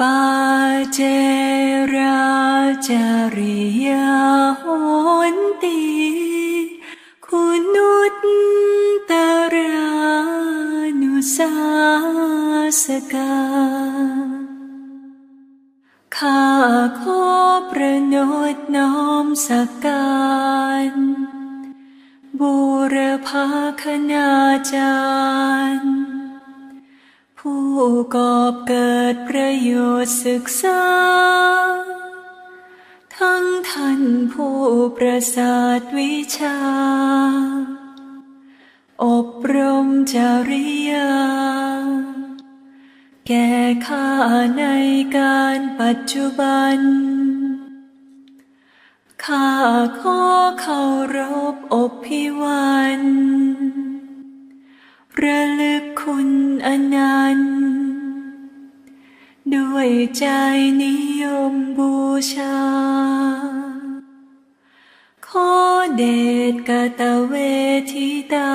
ปาเจราจาริยาโหนติคุณุตตรานุสาสกาข้าขอประนดน้อมสักการบูรพาคณาจารย์ ผู้กอบเกิดประโยชน์ศึกษา ทั้งท่านผู้ประสาทวิชา อบรมจริยา แก่ข้าในการปัจจุบัน ข้าขอเคารพอบพิวัน ระลึกคุณอนันต์ ด้วยใจนิยมบูชา ขอเดชกตเวทิตา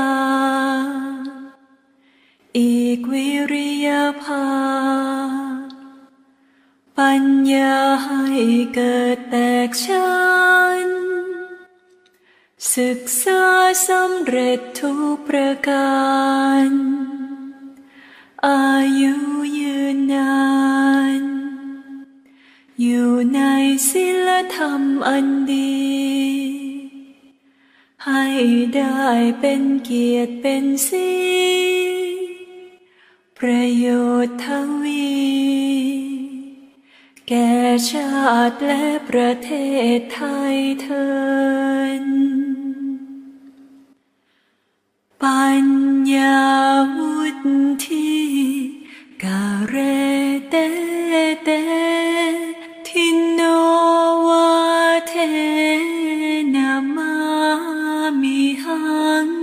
อีกวิริยภา ปัญญาให้เกิดแตกชัน ศึกษาสำเร็จทุกประการ อายุยืนนาน อยู่ในศีลธรรมอันดี ให้ได้เป็นเกียรติเป็นสีประโยชน์ทวี แก่ชาติและประเทศไทยเทิน ปัญญาวุฒิกะเรเตเตทินโนวาเทนามามิหัง